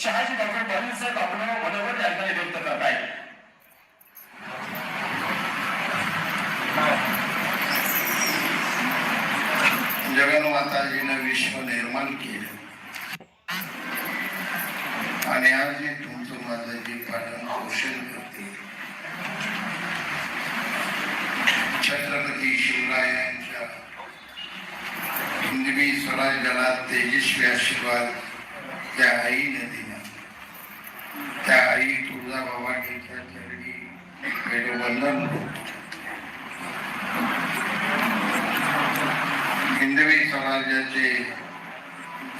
Shahaji doctor Patil साहेब आपण मनोगत या ठिकाणी व्यक्त करताय जगन्माताजीनं विश्व निर्माण केलं. राज्याचे स्वराज्याचे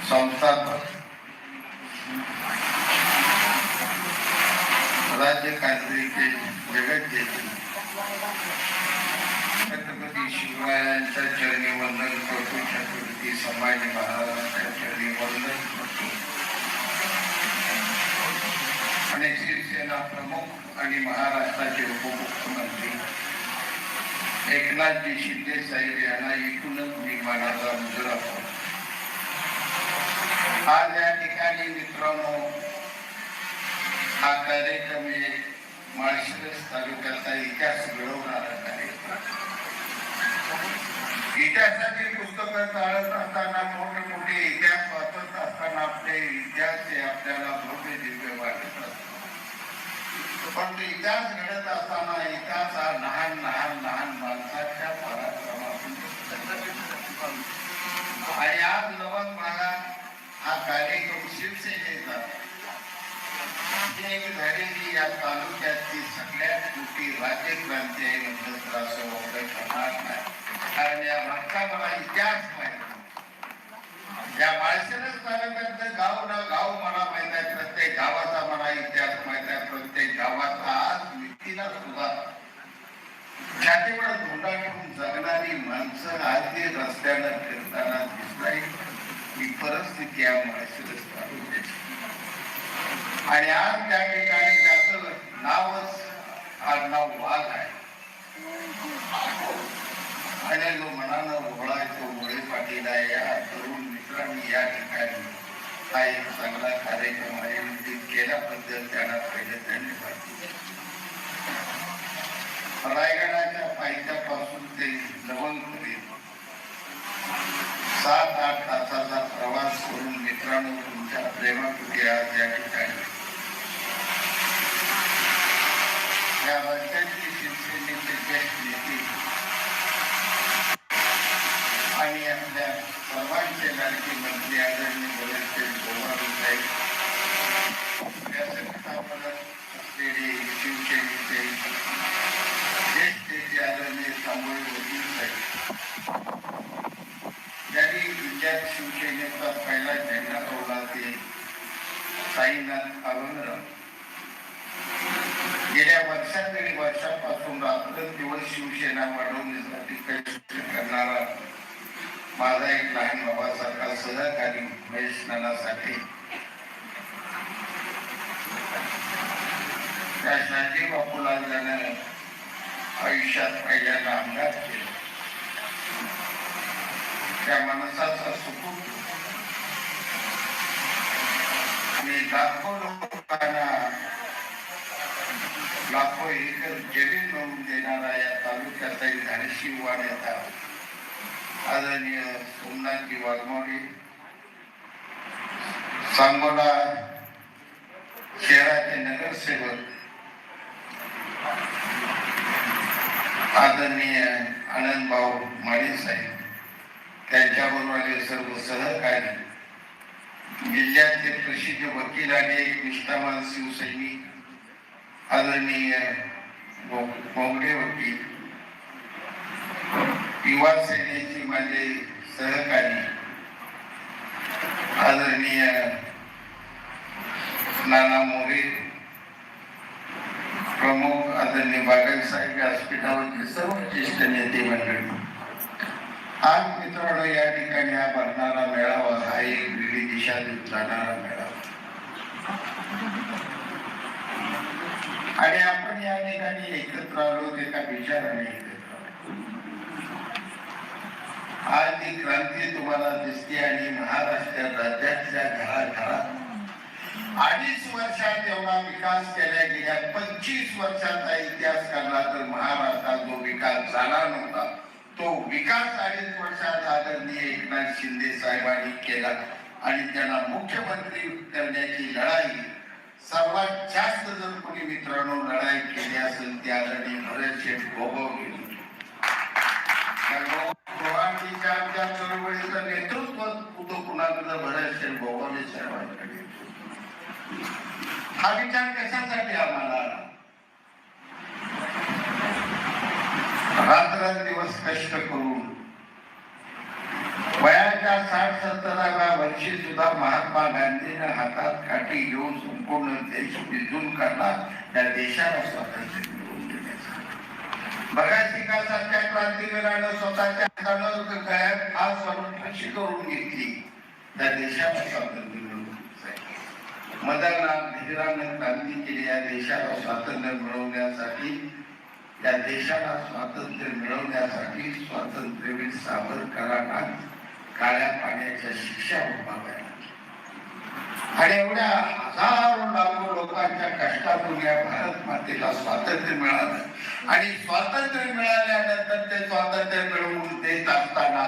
संस्थापक राज्यकांत्रिके जगत जेते छत्रपती शिवरायांच्या चरणी वंदन करतो. छत्रपती संभाजी महाराजांच्या चरणी वंदन करतो. आणि शिवसेना प्रमुख आणि महाराष्ट्राचे उपमुख्यमंत्री. एकनाथजी शिंदे साहेब यांना एकूणच मी मनाचा मुजरा आज या ठिकाणी मित्रांनो हा कार्यक्रम आहे माळशिरस तालुक्याचा इतिहास घडवणारा कार्यक्रम. इतिहासाची पुस्तकं चाळत असताना मोठे मोठे इतिहास वाचत असताना आपले इतिहास हे आपल्याला भव्य दिव्य वाटत असतात. पण तो इतिहास घडत असताना इतिहास लहान लहान लहान माणसाच्या पराक्रमातून आणि आज नवन भागात हा कार्यक्रम शिवसेनेचा. झालेली या तालुक्यातली सगळ्यात मोठी राज्यक्रांती आहे म्हटलं तर असं ठरणार नाही. कारण या भारताला इतिहास माहिती या माळशिरस तालुक्यातलं गाव ना गाव मला माहीत आहे प्रत्येक गावाचा मला इतिहास माहीत आहे प्रत्येक गावाचा आज व्यक्तीला सुद्धा. छातीवर धोंडा ठेवून जगणारी माणसं आज ते रस्त्यानं फिरताना दिसताय ही परिस्थिती या माळशिरस आणि आज त्या ठिकाणी त्याचं नावच आडनाव वाघ आहे. आणि जो मनानं ओळायचो मुळे पाटील आहे या तरुण मित्रांनी या ठिकाणी हा एक चांगला कार्यक्रम आयोजित केल्याबद्दल त्यांना पहिले धन्यवाद रायगडाच्या पायथ्यापासून ते लवंगपर्यंत सात आठ तासाचा प्रवास करून मित्रांनो तुमच्या प्रेमापुढे आज या ठिकाणी. या राज्याची शिवसेनेचे ज्येष्ठ नेते आणि आपल्या सर्वांचे लाडके मंत्री आदरणीय साहेब व्यासपीठावर असलेले शिवसेनेचे ज्येष्ठ नेते आदरणीय वकील साहेब ज्यांनी शिवसेनेचा पहिला झेंडा रोवला ते साईनाथ अवंगराव गेल्या वर्षात वर्षापासून वर्षापासून रात्रंदिवस शिवसेना वाढवण्यासाठी प्रयत्न करणारा माझा एक लहान बाबासारखा सहकारी महेश नानासाठी त्या शाजी बापूला ज्यानं आयुष्यात पहिल्यांदा आमदार केलं. त्या माणसाचा सुपूत आणि लाखो लोकांना लाखो एकर जमीन मिळवून देणारा या तालुक्याचा एक धाडशी वाढ येतात आदरणीय उमनाजी वाघमोडे सांगोला शहराचे नगरसेवक आदरणीय आनंद भाऊ माळी साहेब त्यांच्याबरोबर सर्व सहकारी जिल्ह्यातले प्रसिद्ध वकील आणि एक निष्ठावान शिवसैनिक आदरणीय बोंगडे वकील युवा सेनेचे माझे सहकारी आदरणीय नाना मोरे प्रमुख आदरणीय बागल साहेब व्यासपीठावरचे सर्व ज्येष्ठ नेते मंडळी. आज मित्रांनो या ठिकाणी हा भरणारा मेळावा हा एक वेगळी दिशा देत जाणारा मेळावा. आणि आपण या ठिकाणी एकत्र आलो एका विचाराने एकत्र आलो. आज ही क्रांती तुम्हाला दिसते आणि महाराष्ट्र राज्यातल्या घराघरात अडीच वर्षात एवढा विकास केला गेल्या पंचवीस वर्षाचा इतिहास काढला तर महाराष्ट्रात जो विकास झाला नव्हता तो विकास अडीच वर्षात आदरणीय एकनाथ शिंदे साहेबांनी केला आणि त्यांना मुख्यमंत्री करण्याची लढाई सर्वात जास्त जर कोणी मित्रांनो लढाई केली असेल त्या आदरणीय भरत शेठ गोगो केली चव्हाणजीच्या आमच्या चळवळीचं नेतृत्व तो कुणाकडे भरत शेठ गोगोले साहेबांकडे. हा विचार कशासाठी आम्हाला आला? रात्रंदिवस कष्ट करून. वयाच्या साठ सत्तराव्या वर्षी सुद्धा महात्मा गांधीने हातात काठी घेऊन संपूर्ण देश भिजून काढला. त्या देशाला स्वातंत्र्य मिळवून देण्याचा भगतसिंगासारख्या स्वतःच्या हातानं गळ्यात आज घालून करून घेतली. त्या देशाला स्वातंत्र्य मिळवून द्यायचं. मदनलाल क्रांती केली. या देशाला स्वातंत्र्य मिळवण्यासाठी या देशाला स्वातंत्र्य मिळवण्यासाठी स्वातंत्र्यवीर सावरकरांना काळ्या पाण्याच्या शिक्षा उभाव्या आणि एवढ्या हजारो लाखो लोकांच्या कष्टातून या भारत मातेला स्वातंत्र्य मिळालं. आणि स्वातंत्र्य मिळाल्यानंतर ते स्वातंत्र्य मिळवून देत असताना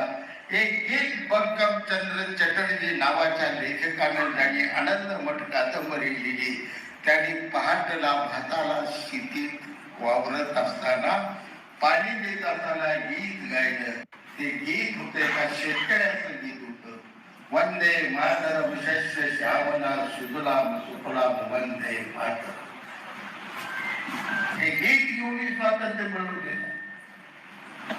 एक एक बक्कम चंद्र चटर्जी नावाच्या लेखकानं ज्यांनी आनंद मठ कादंबरी लिहिली त्यांनी पहाटला भाताला शेतीत वावरत असताना पाणी देत असताना गीत गायलं. ते गीत होते का शेतकऱ्याचं गीत? वंदे मातरम शस्य श्यामला सुजलाम सुफलाम वंदे मातरम. हे गीत घेऊन स्वातंत्र्य मिळवून दिलं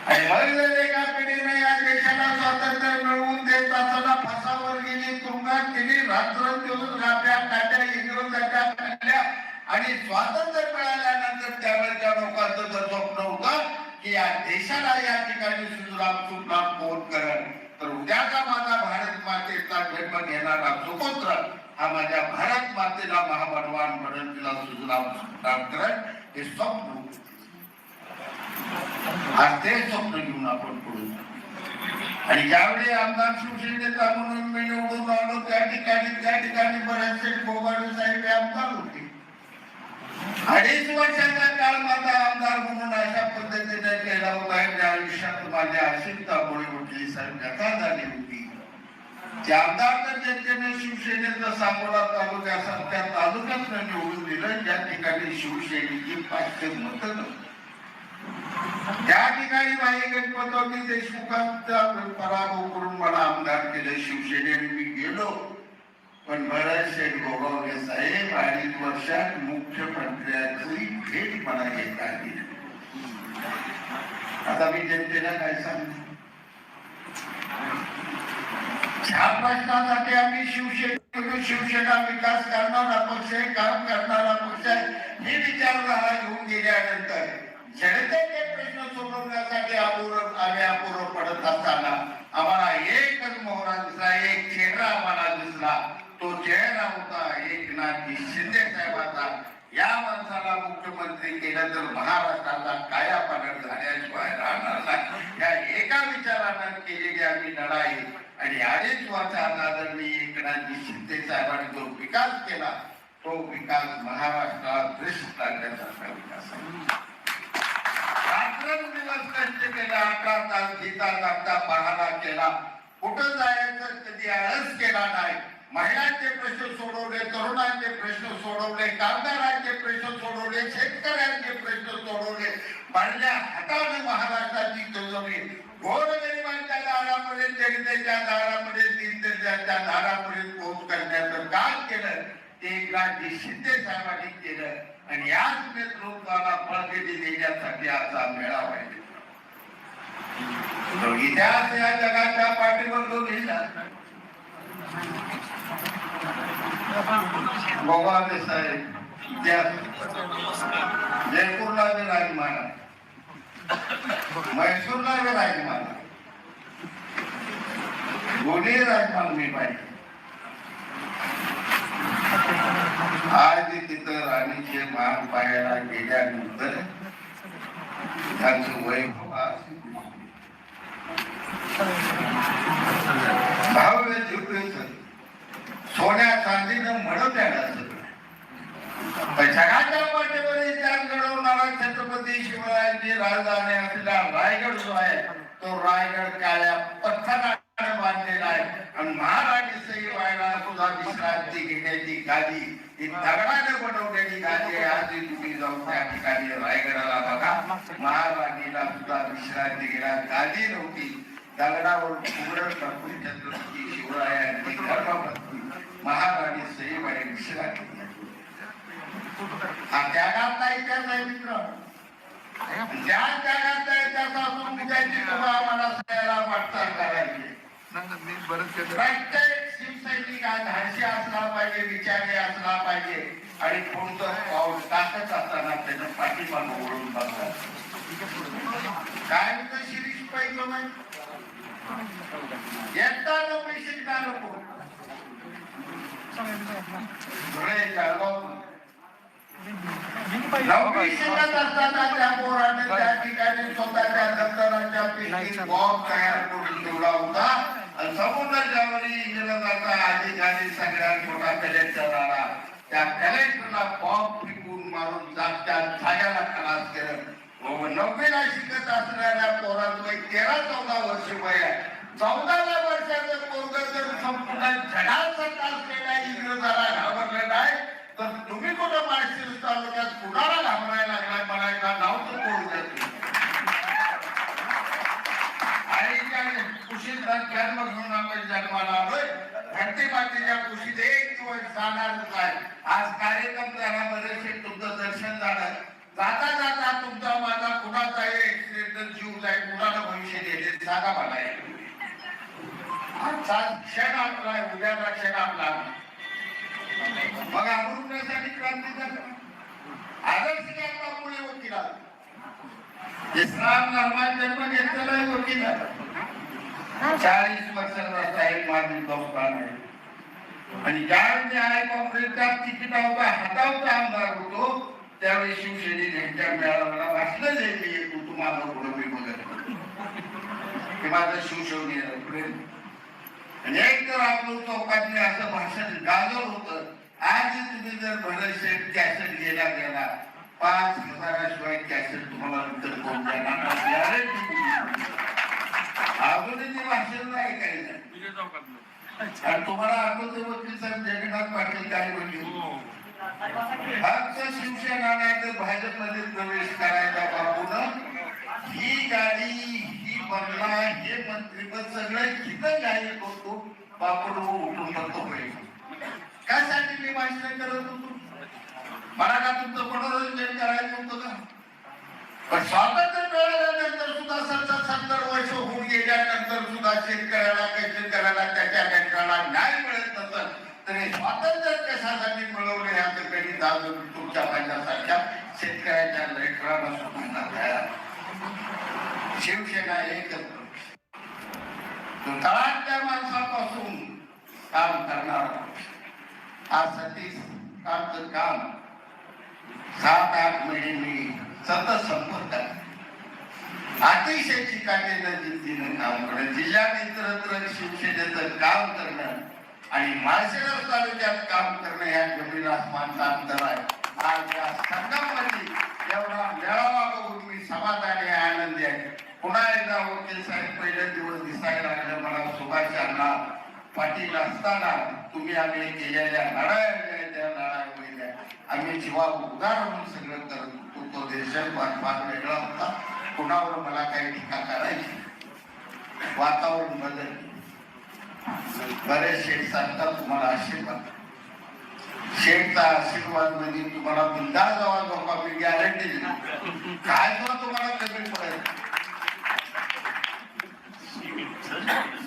आणि मग जर एका पिढीने या देशाला स्वातंत्र्य मिळवून देत असताना फासावर गेली तुरुंगात गेली रात्रंदिवस काट्या इंग्रजाच्या काढल्या आणि स्वातंत्र्य मिळाल्यानंतर त्यावेळेच्या लोकांचं जर स्वप्न होतं की या देशाला या ठिकाणी सुजलाम सुफलाम कोण करण तर उद्याचा माझा मातेचा जन्म घेणारा सुपुत्र हा माझ्या भारत मातेला महाभगवान म्हणून तिला सुजलाम सुफलाम करण हे स्वप्न. आज ते स्वप्न घेऊन आपण पुढे आणि ज्यावेळी आमदार शिवसेनेचा म्हणून मी निवडून आलो त्या ठिकाणी त्या ठिकाणी बरेचसे गोगाडे साहेब आमदार होते. अडीच वर्षाचा काळ माझा आमदार म्हणून अशा पद्धतीने केला होता. ज्या आयुष्यात माझ्या अशिमता मुळे उठली साहेब व्यथा झाली होती. त्या जनतेने शिवसेनेचा सांगोला तालुक्यासारख्या तालुक्यात निवडून दिलं ज्या ठिकाणी शिवसेनेची पाचशे मत त्या ठिकाणी भाई गणपतरावनी देशमुखांचा पराभव करून मला आमदार केले शिवसेनेने मी गेलो. पण भरत शेठ गोगावले साहेब अडीच वर्षात मुख्यमंत्र्याची भेट मला घेता आली आता मी जनतेला काय सांगतो ह्या प्रश्नासाठी आम्ही शिवसेना शिवसेना विकास करणारा पक्ष आहे काम करणारा पक्ष आहे हे विचारधारा घेऊन गेल्यानंतर. जनतेचे प्रश्न सोडवण्यासाठी अपूर्व आम्ही अपूर्व पडत असताना आम्हाला एकच मोहरा दिसला एक चेहरा आम्हाला दिसला. तो चेहरा होता एकनाथजी शिंदे साहेबाचा. या माणसाला मुख्यमंत्री केलं तर महाराष्ट्राला काया पालट झाल्याशिवाय राहणार नाही. या एका विचारानं केलेली आम्ही लढाई आणि अडीच वर्षात आदरणीय एकनाथजी शिंदे साहेबांनी जो विकास केला तो विकास महाराष्ट्रात दृष्ट लागण्यासारखा विकास आहे. रात्रंदिवस कष्ट केला अकरा तास घेता जागता पहारा केला. कुठं जायचं कधी आळस केला नाही. महिलांचे प्रश्न सोडवले तरुणांचे प्रश्न सोडवले कामगारांचे प्रश्न सोडवले शेतकऱ्यांचे प्रश्न सोडवले भरल्या हाताने महाराष्ट्राची कजवली गोरगरिबांच्या दारापर्यंत जनतेच्या दारामध्ये दीनदलितांच्या दारापर्यंत पोहोच करण्याचं काम केलं. ते एकनाथजी शिंदे साहेबांनी केलं. आणि याच नेतृत्वाला बळकटी देण्यासाठी आजचा मेळावा आहे इतिहास या जगाच्या पाठीवर जो लिहिला गोगावले साहेब. त्या जयपूरला बी राजमाना म्हैसूरला बी राजमाना दोन्ही राजमान मी पाहिजे. आज तिथं राणीचे मान पाहायला गेल्यानंतर त्यांचं वैभव आज भव्य जगाच्या पाठीवर इतिहास घडवणारा छत्रपती शिवरायांची राजधानी असलेला रायगड जो आहे तो रायगड काळ्या पथ्थराने बांधलेला आहे. आणि महाराणी सई व्हायला सुद्धा विश्रांती घेण्याची गादी ही दगडाने बनवलेली गादी आहे. आज तुम्ही जाऊन त्या ठिकाणी रायगडाला बघा. महाराणीला सुद्धा विश्रांती घेण्या गादी नव्हती. दगडावर उघडं टाकून छत्रपती शिवरायांची धर्मपत्नी महाराणी सईबाई घेतली. हा त्यागातला इतिहास आहे मित्र. ज्या त्यागातला इतिहास असून त्याची तुम्हा आम्हाला सगळ्याला वाटचाल करायची प्रत्येक शिवसैनिक धाडशी असला पाहिजे विचारी असला पाहिजे. आणि कोणतं पाऊल टाकत असताना त्याचं पाठीमागं ओढून बघतात काय म्हणतं शिरीष पाहिजे नाही एकदा नको? शिकत असताना त्या पोराने त्या ठिकाणी स्वतःच्या दप्तराच्या पिशवीत बॉम्ब तयार करून ठेवला होता आणि इंग्रजाचा अधिकारी सगळ्यात मोठा कलेक्टर आला त्या कलेक्टरला बॉम्ब फेकून मारून जागच्या जाग्याला खलास केलं नववीला शिकत असणाऱ्या पोराचं तेरा चौदा वर्ष वय आहे. चौदाव्या वर्षाचं पोरग जर संपूर्ण जगाचा असलेल्या इंग्रजाला घाबरलेला आहे तर तुम्ही कुठं माळशिरस तालुक्यात कुणाला घाबरायला लागलाय म्हणायला नाव तर कोण कुशीत जन्म घेऊन आम्ही जन्माला आलोय. धरती मातेच्या कुशीत एक दिवस जाणारच आहे. आज कार्यक्रम झाला बरेचसे तुमचं दर्शन झालं. जाता जाता तुमचा माझा कुणाचा ऍक्सिडेंट जीव जाईल कुणाला भविष्य दिले सांगा मला आजचा क्षण आपला आहे, उद्याचा क्षण आपला. मग अमृतासाठी क्रांती झाली. आदर्श आपला पुढे वकील इस्लाम धर्मात जन्म घेतलेला आहे वकील. चाळीस वर्षाचा साहेब माझी दोस्तान आहे आणि ज्यावेळी न्याय काँग्रेसच्या तिकिटावर हातावचा आमदार होतो त्यावेळी शिवसेनेने यांच्या मेळाव्याला भाषण दिली तू तुम्हाला पुढे मी बघत हे माझं शिवसेने प्रेम. आणि एक तर आपलं चौकातने असं भाषण गाजर होतं आज तुम्ही जर भरशेट कॅसेट गेला गेला पाच हजाराशिवाय कॅसेट तुम्हाला नंतर कोण देणार ते भाषण नाही काही नाही. आणि तुम्हाला आठवतं वकील साहेब जगन्नाथ पाटील काय म्हणले? फक्त शिवसेना नाही तर भाजपमध्ये प्रवेश करायचा बापून. ही गाडी पडला हे मंत्रीपद सगळं तिथं जाहीर होतो बापून हो, उठून बघतो पाहिजे मी भाषण करत होतो? मला का तुमचं मनोरंजन करायचं होतं का? पण स्वातंत्र्य मिळाल्यानंतर सुद्धा सत्तर सत्तर वर्ष होऊन गेल्यानंतर सुद्धा शेतकऱ्याला शेतकऱ्याला त्याच्या लेकराला न्याय मिळत नसत तर हे स्वातंत्र्य कशासाठी मिळवले ह्याचं कधी दाजून तुमच्या माझ्यासारख्या शेतकऱ्याच्या लेकराला सुद्धा तयार शिवसेना एकच तळातल्या माणसापासून काम करणार हा सतीश कामचं काम सात आठ महिने मी सतत संपर्कात अतिशय चिकाटीनं जिद्दीनं काम करणं जिल्ह्यात इतरत्र शिवसेनेचं काम करणं आणि माळशिरस तालुक्यात काम करणं या जमीन आसमानचा अंतर आहे. आज या संघामध्ये एवढा मेळावा बघून मी समाधानी आनंदी आहे. पुन्हा एकदा वकील साहेब पहिले दिवस दिसायला लागले. मला सुभाष अण्णा पाटील असताना तुम्ही आम्ही केलेल्या लढाया त्या लढाया पहिल्या आम्ही जीवा उदार म्हणून सगळं करत होतो तो देशात फार वेगळा होता. कुणावर मला काही टीका करायची वातावरण बदल बरेच शेठ सांगतात तुम्हाला आशीर्वाद. शेठचा आशीर्वाद म्हणजे तुम्हाला बिंदा जवळ झोपा मी गॅरंटी दिली काय तुम्हाला कमी पडेल?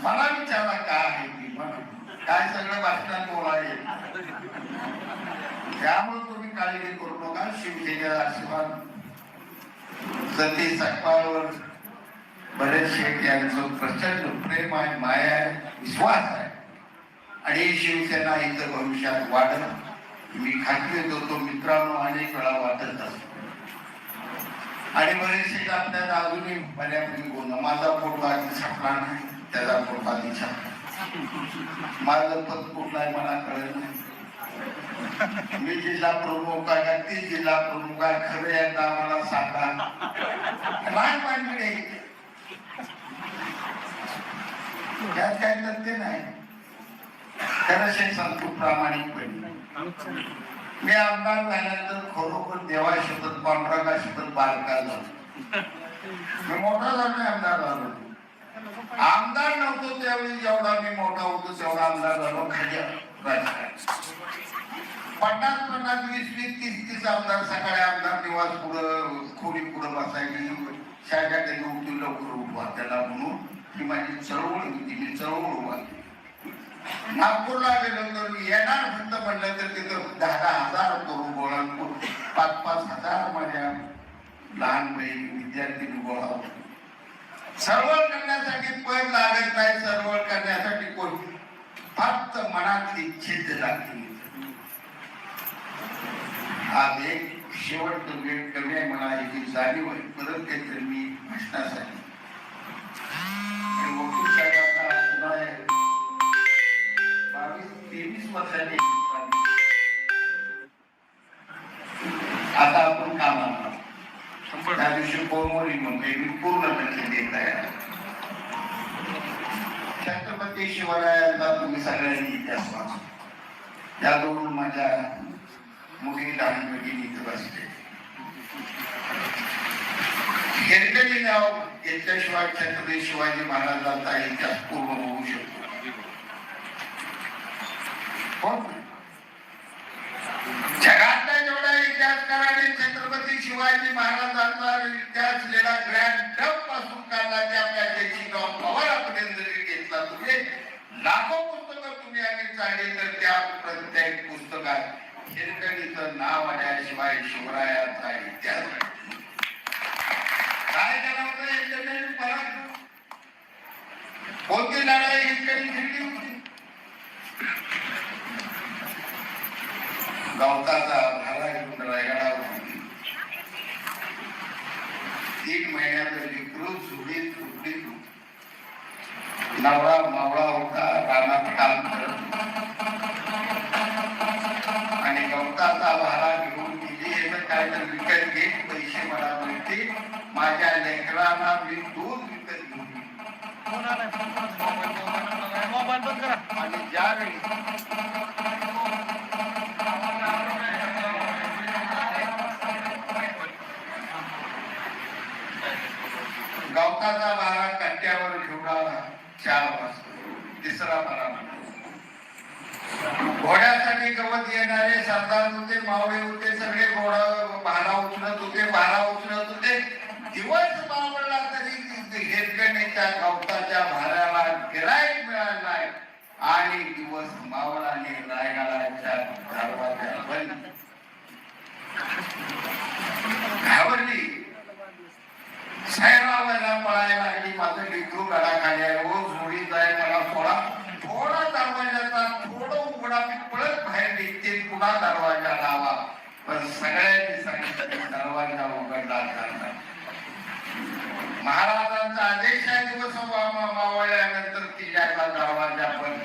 मला विचारा काय आहे ती म्हणा. काय सगळं भाषणात बोलाय त्यामुळे तुम्ही काळजी करू नका. शिवसेनेचा आशीर्वाद. सती सकपाळवर बरेच शेठ यांचं प्रचंड प्रेम आहे माया आहे विश्वास आहे. आणि शिवसेना इथं भविष्यात वाढत मी खात्री देतो मित्रांनो अनेक वेळा वाटत असतो. आणि बरेचसे आपल्याला अजूनही बऱ्यापैकी बोलणं माझा फोटो आधी छापला नाही. त्याला मोठा दिशा छापला माझं पद कुठला आहे मला कळत नाही. मी जिल्हा प्रमुख आहे ती जिल्हा प्रमुख आहे खरं एकदा आम्हाला सांगा. लहानपणी त्यात काय तथ्य नाही. खरं शे सांगतो प्रामाणिकपणे मी आमदार झाल्यानंतर खरोखर देवा शेतात पांढरा का शेतात बारका झालो मी मोठा झालो आमदार झालो. आमदार नव्हतो त्यावेळी जेवढा मी मोठा होतो तेवढा आमदार झालो. म्हणजे खाली पन्नास पन्नास वीस वीस तीस तीस आमदार सकाळी आमदार निवास पुढं खोली पुढं बसायची. शाळा त्यांनी उठून लवकर उठवा त्याला म्हणून ही माझी चळवळ होती मी चळवळ उभा नागपूरला गेलो तर येणार फक्त म्हणलं तर तिथं दहा दहा हजार करू गोळा पाच पाच हजार माझ्या लहान बहीण विद्यार्थी गोळा होतो. सर्वळ करण्यासाठी पण लागत नाही सर्वळ करण्यासाठी कोण? फक्त मनातली छिद्द लागते. आज एक शेवट वेळ कमी आहे मला याची जाणीव आहे परत काहीतरी मी भाषणासाठी वकील साहेबांना पुन्हा बावीस तेवीस वर्षांनी आता आपण कामाला त्या दिवशी कोमोरी म्हणजे मी पूर्ण लक्ष देत आहे. छत्रपती शिवरायांचा तुम्ही सगळ्यांनी इतिहास वाचा त्या दोन माझ्या मुली लहान मुली इथं बसले. हिरकणी नाव घेतल्याशिवाय छत्रपती शिवाजी महाराजांचा इतिहास पूर्ण होऊ शकतो. त्याच काळाने छत्रपती शिवाजी महाराजांचा इतिहास लिहिला. ग्रँड डबपासून काढला. ते आपल्या जयसिंगराव पवारापर्यंत जरी घेतला तुम्ही. लाखो पुस्तकं तुम्ही आम्ही चालली तर त्या प्रत्येक पुस्तकात हिरकणीचं नाव आल्याशिवाय शिवरायाचा इतिहास काय केलं होतं परत? कोणती लढाई हिरकणी जिंकली होती? गवताचा होती. तीन महिन्यात विकृत झुडीत झुडीत नवरा मावळा होता रानात काम करत आणि गवताचा भाला घेऊन हे तर काय तर विकत घेत पैसे मला मिळते माझ्या लेकरांना मी दूध विकत घेऊन आणि ज्यावेळी गवताचा भारा कट्ट्यावर घेऊन आला चार वाजता तिसरा भारा घोड्यासाठी गवत येणारे सरदार होते मावळे होते सगळे घोडा भाला उचलत होते भाला उचलत होते दिवस मावळला तरी हेरगणीच्या गवताच्या भाऱ्याला गिराईक मिळाला नाही आणि दिवस मावळाने रायगडाच्या दरवाजा बंद घाबरली सायरावायला पळायला लागली माझं लेकरू गडाखाली आहे रोज झोडी जाय मला थोडा थोडा दरवाजाचा थोडं उघडा मी पळत बाहेर निघते पुन्हा दरवाजा लावा. पण सगळ्यांनी सांगितलं दरवाजा उघडला जाणार. महाराजांचा आदेश आहे दिवस मा- मावळल्यानंतर किल्ल्याचा दरवाजा पण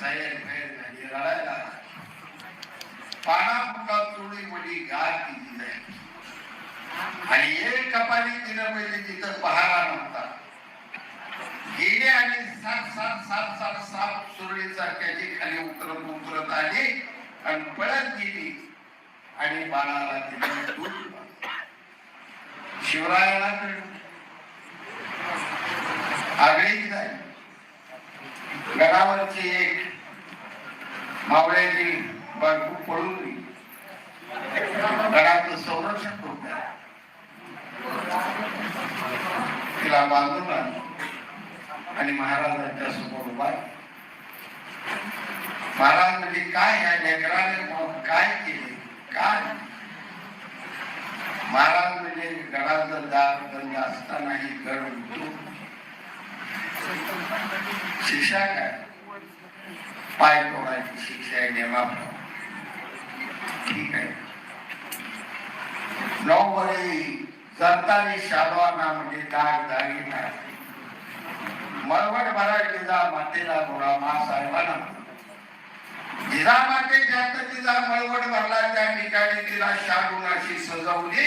साहेब बाहेर झाली रडायला पाना फुका चोळी मडी गार केली जाईल आणि एक कपाली तिनं पहिले तिथं पहारा नव्हता. गेले आणि सात सात सात सात सात सुरळी सारख्याची खाली उतरत उतरत आली आणि पळत गेली. आणि बाळाला तिने दूध. शिवरायाला कळलं झाली. गडावरची एक मावळ्याची बायको पळून गेली. गडाचं संरक्षण होत तिला बांधून आणलं. आणि महाराजांच्या समोर उभा महाराज म्हणजे काय या लेकराने काय केले? काय? महाराज म्हणजे गडाचं दार बंद असतानाही गड उठतो शिक्षा काय? पाय तोडायची शिक्षा आहे नेमाप्रमाणे ठीक आहे. नऊ नऊवारी सरकारी शालवाना म्हणजे दाग दागिना मळवट मराठीचा मातेला गोळा मा साहेबांना जिजामा आता तिचा मळवट भरला त्या ठिकाणी तिला शाडून अशी सजवली.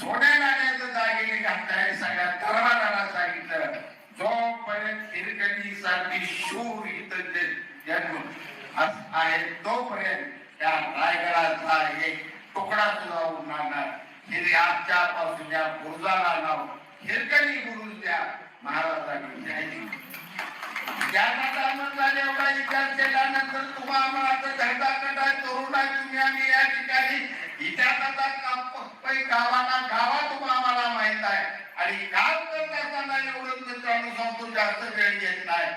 सोन्या नाण्याचं दागिने घातलाय सगळ्या दरबाराला सांगितलं जोपर्यंत हिरकणी सारखी शूर इथं जन्म आहे तोपर्यंत त्या रायगडाचा एक तुकडा सुद्धा उडणार नाही हिरे आजच्यापासून या गुरुजाला नाव हिरकणी गुरुज द्या. महाराजांनी ज्यांना दामन झाले एवढा विचार केल्यानंतर तुम्हा आम्हाला तरुण आहे तुम्ही आम्ही या ठिकाणी. इतिहासाचा गावाला गावा तुम्हा आम्हाला माहीत आहे. आणि काम करत असताना एवढं मित्रांनो सांगतो जास्त वेळ घेत नाही.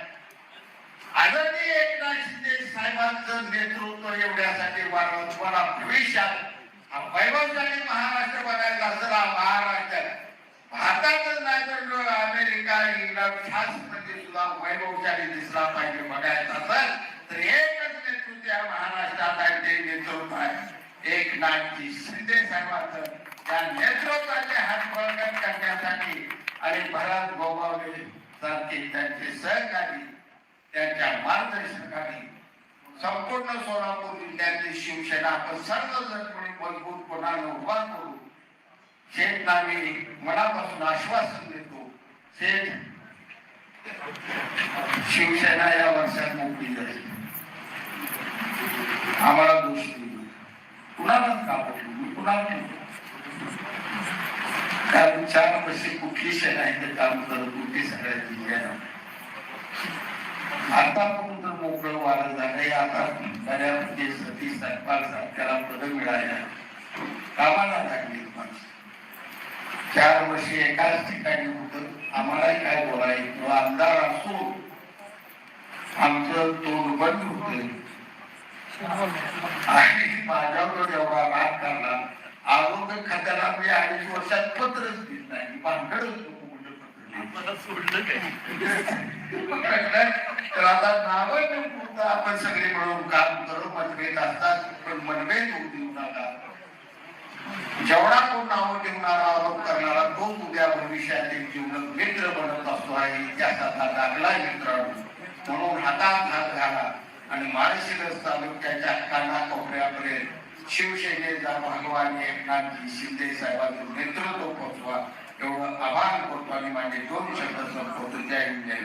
आदरणीय एकनाथ शिंदे साहेबांचं नेतृत्व एवढ्यासाठी वाढवत तुम्हाला भविष्यात वैभवशाली महाराष्ट्र बघायचा असला महाराष्ट्र. भारतातच नाही तर अमेरिका इंग्लंड फ्रान्समध्ये सुद्धा वैभवशाली दिसला पाहिजे बघायचा असेल तर एकच नेतृत्व या महाराष्ट्रात आहे ते नेतृत्व आहे. एकनाथजी शिंदे साहेबांचं. त्या नेतृत्वाचे हात बळकट करण्यासाठी आणि भरत गोगावले सारखे त्यांचे सहकारी त्यांच्या मार्गदर्शकाने संपूर्ण सोलापूर जिल्ह्यातील शिवसेना आपण सर्वजण मजबूत कोणाला उभा करू शेठना मी मनापासून आश्वासन देतो. शेठ शिवसेना या वर्षात मोठी झाली. आम्हाला दोष देऊ कुणालाच का मी कुणाला कारण चार वर्षे कुठली सेना आहे काम करत होती सगळ्या जिल्ह्याला आतापर्यंत तर मोकळं वारं झालंय. आता बऱ्यापैकी सती सरकार सरकारला पद मिळाल्या कामाला लागली माणसं. चार वर्षे एकाच ठिकाणी होत. आम्हालाही काय बोलायचं? किंवा आमदार असून आमचं तोंड बंद होत आणि माझ्यावर एवढा राग करला आरोग्य खात्याला मी अडीच वर्षात पत्रच दिलं नाही. भानगडच तर आता नावं आपण सगळे मिळून काम करू मतभेद असतात पण मनभेद होऊ देऊ नका. जेवढा तो नाव ठेवणारा आरोप करणारा तो उद्या भविष्यातील जीवन मित्र बनत असतो आहे इतिहासाचा दाखला मित्रांनो. म्हणून हातात हात घाला आणि माळशिरस तालुक्याच्या कानाकोपऱ्यापर्यंत शिवसेनेचा भगवान एकनाथजी शिंदे साहेबांचं नेतृत्व पोचवा एवढं आवाहन करतो आणि माझे दोन शब्द संपवतो. जय हिंद जय